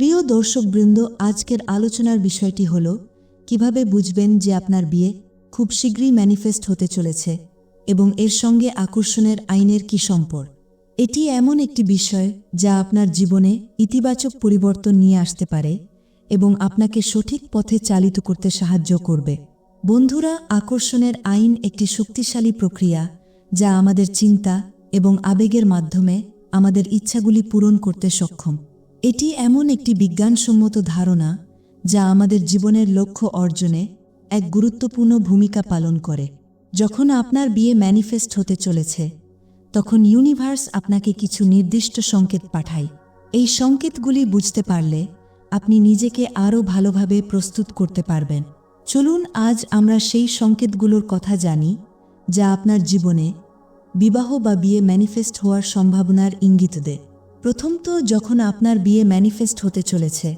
প্রিয় দর্শকবৃন্দ, আজকের আলোচনার বিষয়টি হল, কীভাবে বুঝবেন যে আপনার বিয়ে খুব শীঘ্রই ম্যানিফেস্ট হতে চলেছে এবং এর সঙ্গে আকর্ষণের আইনের কি সম্পর্ক? এটি এমন একটি বিষয় যা আপনার জীবনে ইতিবাচক পরিবর্তন নিয়ে আসতে পারে এবং আপনাকে সঠিক পথে চালিত করতে সাহায্য করবে। বন্ধুরা, আকর্ষণের আইন একটি শক্তিশালী প্রক্রিয়া যা আমাদের চিন্তা এবং আবেগের মাধ্যমে আমাদের ইচ্ছাগুলি পূরণ করতে সক্ষম। এটি এমন একটি বিজ্ঞানসম্মত ধারণা যা আমাদের জীবনের লক্ষ্য অর্জনে এক গুরুত্বপূর্ণ ভূমিকা পালন করে। যখন আপনার বিয়ে ম্যানিফেস্ট হতে চলেছে, তখন ইউনিভার্স আপনাকে কিছু নির্দিষ্ট সংকেত পাঠায়। এই সংকেতগুলি বুঝতে পারলে আপনি নিজেকে আরও ভালোভাবে প্রস্তুত করতে পারবেন। চলুন আজ আমরা সেই সংকেতগুলোর কথা জানি, যা আপনার জীবনে বিবাহ বা বিয়ে ম্যানিফেস্ট হওয়ার সম্ভাবনার ইঙ্গিত দেয়। প্রথমত যখন আপনার বিয়ে ম্যানিফেস্ট হতে চলেছে,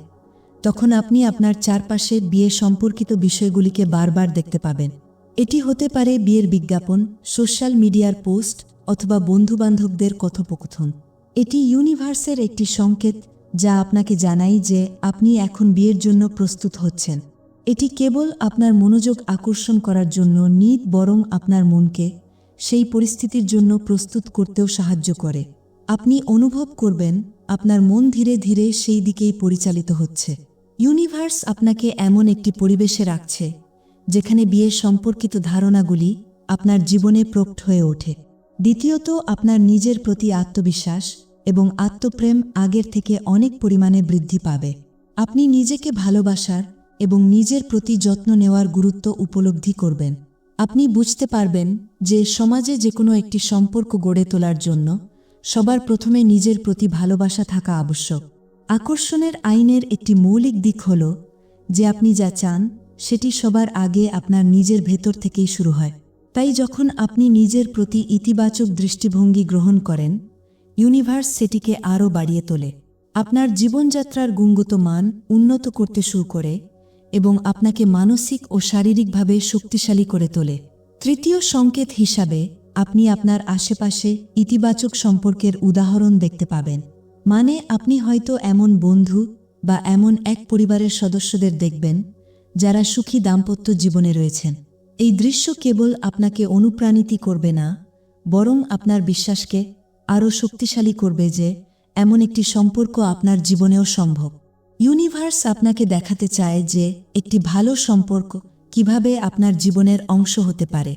তখন আপনি আপনার চারপাশে বিয়ে সম্পর্কিত বিষয়গুলিকে বারবার দেখতে পাবেন। এটি হতে পারে বিয়ের বিজ্ঞাপন, সোশ্যাল মিডিয়ার পোস্ট, অথবা বন্ধুবান্ধবদের কথোপকথন। এটি ইউনিভার্সের একটি সংকেত যা আপনাকে জানায় যে আপনি এখন বিয়ের জন্য প্রস্তুত হচ্ছেন। এটি কেবল আপনার মনোযোগ আকর্ষণ করার জন্য নিত, বরং আপনার মনকে সেই পরিস্থিতির জন্য প্রস্তুত করতেও সাহায্য করে। আপনি অনুভব করবেন, আপনার মন ধীরে ধীরে সেই দিকেই পরিচালিত হচ্ছে। ইউনিভার্স আপনাকে এমন একটি পরিবেশে রাখছে, যেখানে বিয়ে সম্পর্কিত ধারণাগুলি আপনার জীবনে প্রকট হয়ে ওঠে। দ্বিতীয়ত, আপনার নিজের প্রতি আত্মবিশ্বাস এবং আত্মপ্রেম আগের থেকে অনেক পরিমাণে বৃদ্ধি পাবে। আপনি নিজেকে ভালোবাসার এবং নিজের প্রতি যত্ন নেওয়ার গুরুত্ব উপলব্ধি করবেন। আপনি বুঝতে পারবেন যে সমাজে যে কোনো একটি সম্পর্ক গড়ে তোলার জন্য সবার প্রথমে নিজের প্রতি ভালোবাসা থাকা আবশ্যক। আকর্ষণের আইনের একটি মৌলিক দিক হল, যে আপনি যা চান, সেটি সবার আগে আপনার নিজের ভেতর থেকেই শুরু হয়। তাই যখন আপনি নিজের প্রতি ইতিবাচক দৃষ্টিভঙ্গি গ্রহণ করেন, ইউনিভার্স সেটিকে আরও বাড়িয়ে তোলে। আপনার জীবনযাত্রার গুণগত মান উন্নত করতে শুরু করে এবং আপনাকে মানসিক ও শারীরিকভাবে শক্তিশালী করে তোলে। তৃতীয় সংকেত হিসাবে আপনি আপনার আশেপাশে ইতিবাচক সম্পর্কের উদাহরণ দেখতে পাবেন। মানে আপনি হয়তো এমন বন্ধু বা এমন এক পরিবারের সদস্যদের দেখবেন, যারা সুখী দাম্পত্য জীবনে রয়েছেন। এই দৃশ্য কেবল আপনাকে অনুপ্রাণিত করবে না, বরং আপনার বিশ্বাসকে আরও শক্তিশালী করবে যে এমন একটি সম্পর্ক আপনার জীবনেও সম্ভব। ইউনিভার্স আপনাকে দেখাতে চায় যে একটি ভালো সম্পর্ক কীভাবে আপনার জীবনের অংশ হতে পারে।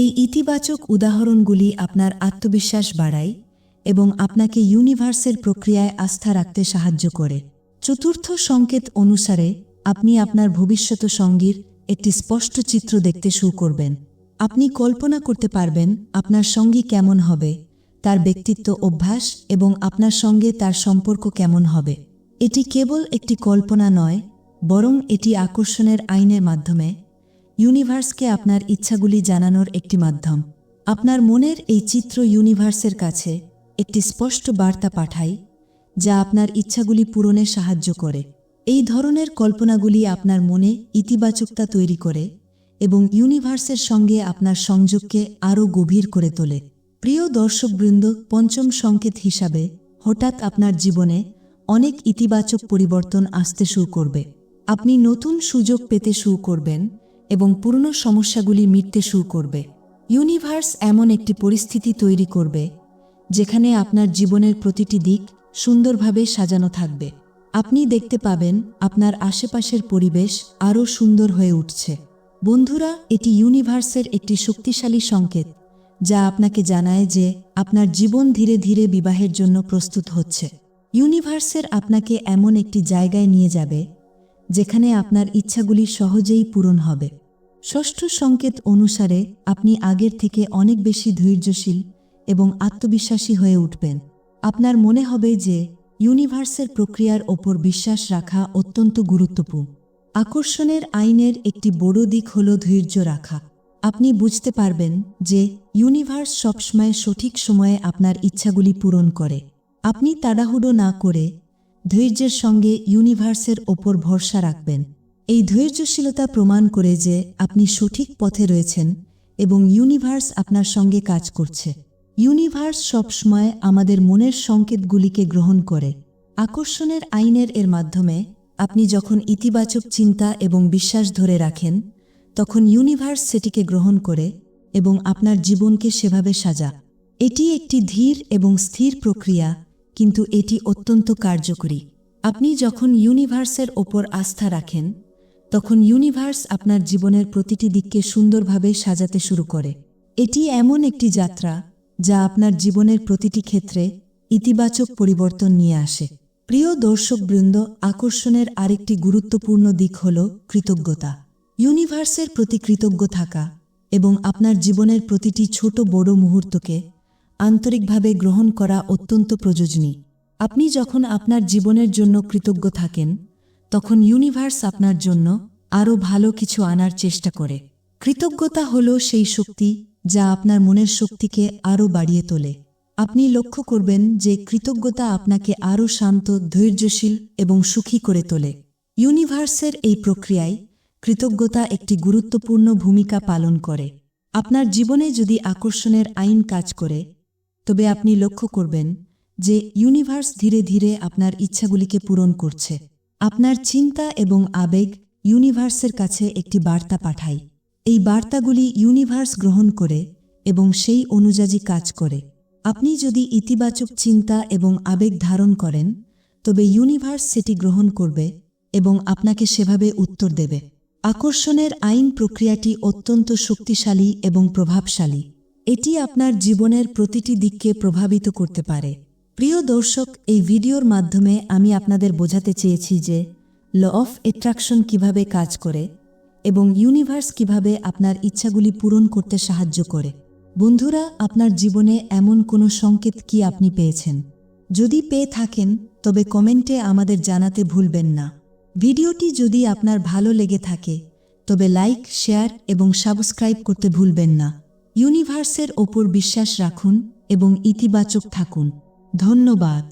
এই ইতিবাচক উদাহরণগুলি আপনার আত্মবিশ্বাস বাড়ায় এবং আপনাকে ইউনিভার্সের প্রক্রিয়ায় আস্থা রাখতে সাহায্য করে। চতুর্থ সংকেত অনুসারে, আপনি আপনার ভবিষ্যৎ সঙ্গীর একটি স্পষ্ট চিত্র দেখতে শুরু করবেন। আপনি কল্পনা করতে পারবেন আপনার সঙ্গী কেমন হবে, তার ব্যক্তিত্ব অভ্যাস এবং আপনার সঙ্গে তার সম্পর্ক কেমন হবে। এটি কেবল একটি কল্পনা নয়, বরং এটি আকর্ষণের আইনের মাধ্যমে ইউনিভার্সকে আপনার ইচ্ছাগুলি জানানোর একটি মাধ্যম। আপনার মনের এই চিত্র ইউনিভার্সের কাছে একটি স্পষ্ট বার্তা পাঠায় যা আপনার ইচ্ছাগুলি পূরণে সাহায্য করে। এই ধরনের কল্পনাগুলি আপনার মনে ইতিবাচকতা তৈরি করে এবং ইউনিভার্সের সঙ্গে আপনার সংযোগকে আরও গভীর করে তোলে। প্রিয় দর্শকবৃন্দ, পঞ্চম সংকেত হিসাবে হঠাৎ আপনার জীবনে অনেক ইতিবাচক পরিবর্তন আসতে শুরু করবে। আপনি নতুন সুযোগ পেতে শুরু করবেন এবং পুরনো সমস্যাগুলি মিটতে শুরু করবে। ইউনিভার্স এমন একটি পরিস্থিতি তৈরি করবে, যেখানে আপনার জীবনের প্রতিটি দিক সুন্দরভাবে সাজানো থাকবে। আপনি দেখতে পাবেন আপনার আশেপাশের পরিবেশ আরও সুন্দর হয়ে উঠছে। বন্ধুরা, এটি ইউনিভার্সের একটি শক্তিশালী সংকেত, যা আপনাকে জানায় যে আপনার জীবন ধীরে ধীরে বিবাহের জন্য প্রস্তুত হচ্ছে। ইউনিভার্সের আপনাকে এমন একটি জায়গায় নিয়ে যাবে যেখানে আপনার ইচ্ছাগুলি সহজেই পূরণ হবে। ষষ্ঠ সংকেত অনুসারে আপনি আগের থেকে অনেক বেশি ধৈর্যশীল এবং আত্মবিশ্বাসী হয়ে উঠবেন। আপনার মনে হবে যে ইউনিভার্সের প্রক্রিয়ার ওপর বিশ্বাস রাখা অত্যন্ত গুরুত্বপূর্ণ। আকর্ষণের আইনের একটি বড় দিক হল ধৈর্য রাখা। আপনি বুঝতে পারবেন যে ইউনিভার্স সবসময় সঠিক সময়ে আপনার ইচ্ছাগুলি পূরণ করে। আপনি তাড়াহুড়ো না করে ধৈর্যের সঙ্গে ইউনিভার্সের ওপর ভরসা রাখবেন। এই ধৈর্যশীলতা প্রমাণ করে যে আপনি সঠিক পথে রয়েছেন এবং ইউনিভার্স আপনার সঙ্গে কাজ করছে। ইউনিভার্স সবসময় আমাদের মনের সংকেতগুলিকে গ্রহণ করে। আকর্ষণের আইনের এর মাধ্যমে আপনি যখন ইতিবাচক চিন্তা এবং বিশ্বাস ধরে রাখেন, তখন ইউনিভার্স সেটিকে গ্রহণ করে এবং আপনার জীবনকে সেভাবে সাজা। এটি একটি ধীর এবং স্থির প্রক্রিয়া কিন্তু এটি অত্যন্ত কার্যকরী। আপনি যখন ইউনিভার্সের ওপর আস্থা রাখেন, তখন ইউনিভার্স আপনার জীবনের প্রতিটি দিককে সুন্দরভাবে সাজাতে শুরু করে। এটি এমন একটি যাত্রা, যা আপনার জীবনের প্রতিটি ক্ষেত্রে ইতিবাচক পরিবর্তন নিয়ে আসে। প্রিয় দর্শকবৃন্দ, আকর্ষণের আরেকটি গুরুত্বপূর্ণ দিক হল কৃতজ্ঞতা। ইউনিভার্সের প্রতি কৃতজ্ঞ থাকা এবং আপনার জীবনের প্রতিটি ছোট বড় মুহূর্তকে আন্তরিকভাবে গ্রহণ করা অত্যন্ত প্রয়োজনী আপনি যখন আপনার জীবনের জন্য কৃতজ্ঞ থাকেন, তখন ইউনিভার্স আপনার জন্য আরও ভালো কিছু আনার চেষ্টা করে। কৃতজ্ঞতা হল সেই শক্তি যা আপনার মনের শক্তিকে আরও বাড়িয়ে তোলে। আপনি লক্ষ্য করবেন যে কৃতজ্ঞতা আপনাকে আরও শান্ত, ধৈর্যশীল এবং সুখী করে তোলে। ইউনিভার্সের এই প্রক্রিয়ায় কৃতজ্ঞতা একটি গুরুত্বপূর্ণ ভূমিকা পালন করে। আপনার জীবনে যদি আকর্ষণের আইন কাজ করে তবে আপনি লক্ষ্য করবেন যে ইউনিভার্স ধীরে ধীরে আপনার ইচ্ছাগুলিকে পূরণ করছে। আপনার চিন্তা এবং আবেগ ইউনিভার্সের কাছে একটি বার্তা পাঠায়। এই বার্তাগুলি ইউনিভার্স গ্রহণ করে এবং সেই অনুযায়ী কাজ করে। আপনি যদি ইতিবাচক চিন্তা এবং আবেগ ধারণ করেন, তবে ইউনিভার্স সেটি গ্রহণ করবে এবং আপনাকে সেভাবে উত্তর দেবে। আকর্ষণের আইন প্রক্রিয়াটি অত্যন্ত শক্তিশালী এবং প্রভাবশালী। এটি আপনার জীবনের প্রতিটি দিককে প্রভাবিত করতে পারে। প্রিয় দর্শক, এই ভিডিওর মাধ্যমে আমি আপনাদের বোঝাতে চেয়েছি যে, ল অফ অ্যাট্রাকশন কীভাবে কাজ করে এবং ইউনিভার্স কীভাবে আপনার ইচ্ছাগুলি পূরণ করতে সাহায্য করে। বন্ধুরা, আপনার জীবনে এমন কোনো সংকেত কি আপনি পেয়েছেন? যদি পেয়ে থাকেন, তবে কমেন্টে আমাদের জানাতে ভুলবেন না। ভিডিওটি যদি আপনার ভালো লেগে থাকে, তবে লাইক, শেয়ার এবং সাবস্ক্রাইব করতে ভুলবেন না। ইউনিভার্সের ওপর বিশ্বাস রাখুন এবং ইতিবাচক থাকুন। ধন্যবাদ।